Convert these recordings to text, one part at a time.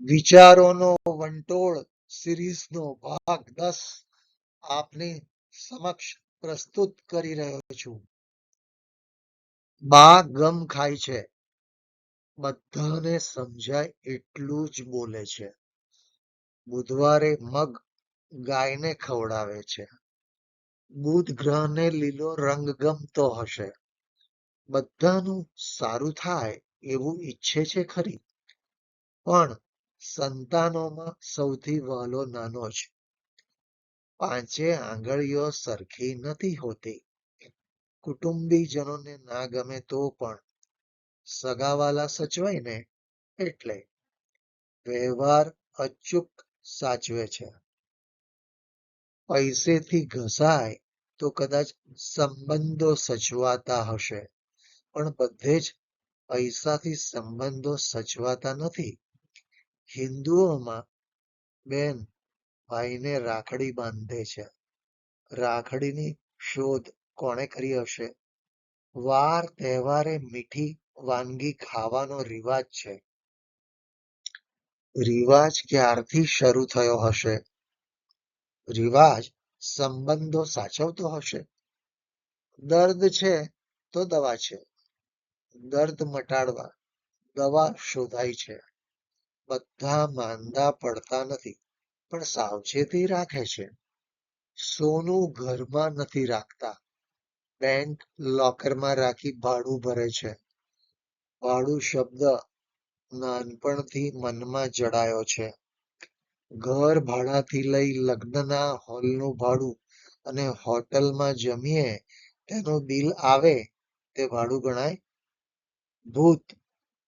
વિચારોનો વંટોળ, સિરીઝનો ભાગ દસ આપની સમક્ષ પ્રસ્તુત કરી રહ્યો છું. બા ગમ ખાય છે. બધાને સમજાય એટલું જ બોલે છે. બુધવારે મગ ગાયને ખવડાવે છે. બુધ ગ્રહને લીલો રંગ ગમતો હશે. બધાનું સારું થાય એવું ઈચ્છે છે ખરી. પણ સંતાનોમાં સૌથી વહાલો નાનો છે પાંચે આંગળીઓ સરખી નથી હોતી. કુટુંબીજનોને ના ગમે તો પણ સગાવાલા સચવાય ને એટલે વ્યવહાર અચૂક સાચવે છે. પૈસેથી ઘસાય તો કદાચ સંબંધો સચવાતા હશે, પણ બધે જ પૈસાથી સંબંધો સચવાતા નથી. હિન્દુઓમાં બેન ભાઈને રાખડી બાંધે છે. રાખડીની શોધ કોણે કરી હશે? વાર તહેવારે મીઠી વાનગી ખાવાનો રિવાજ છે. રિવાજ ક્યારથી શરૂ થયો હશે? રિવાજ સંબંધો સાચવતો હશે? દર્દ છે તો દવા છે. દર્દ મટાડવા દવા શોધાય છે. બધા માંદા પડતા નથી, પણ સાવચેતી રાખે છે. સોનું ઘરમાં નથી રાખતા. બેંક લોકરમાં રાખી ભાડું ભરે છે. ભાડું શબ્દ નાનપણથી મનમાં જડાયો છે. ઘર ભાડાથી લઈ લગ્નના હોલનું ભાડું અને હોટલમાં જમીએ તેનું બિલ આવે તે ભાડું ગણાય? ભૂત,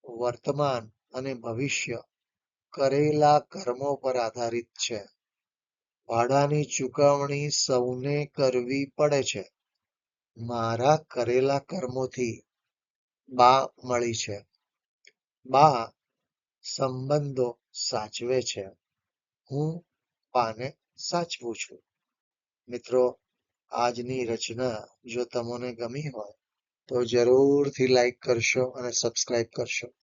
વર્તમાન અને ભવિષ્ય. કરેલા કર્મો પર આધારિત છે. ભાડાની ચૂકવણી સૌને કરવી પડે છે. મારા કરેલા કર્મોથી બા મળી છે. બા સંબંધો સાચવે છે. હું બાને સાચવું છું. મિત્રો, આજની રચના જો તમને ગમી હોય તો જરૂરથી લાઈક કરશો અને સબસ્ક્રાઇબ કરશો.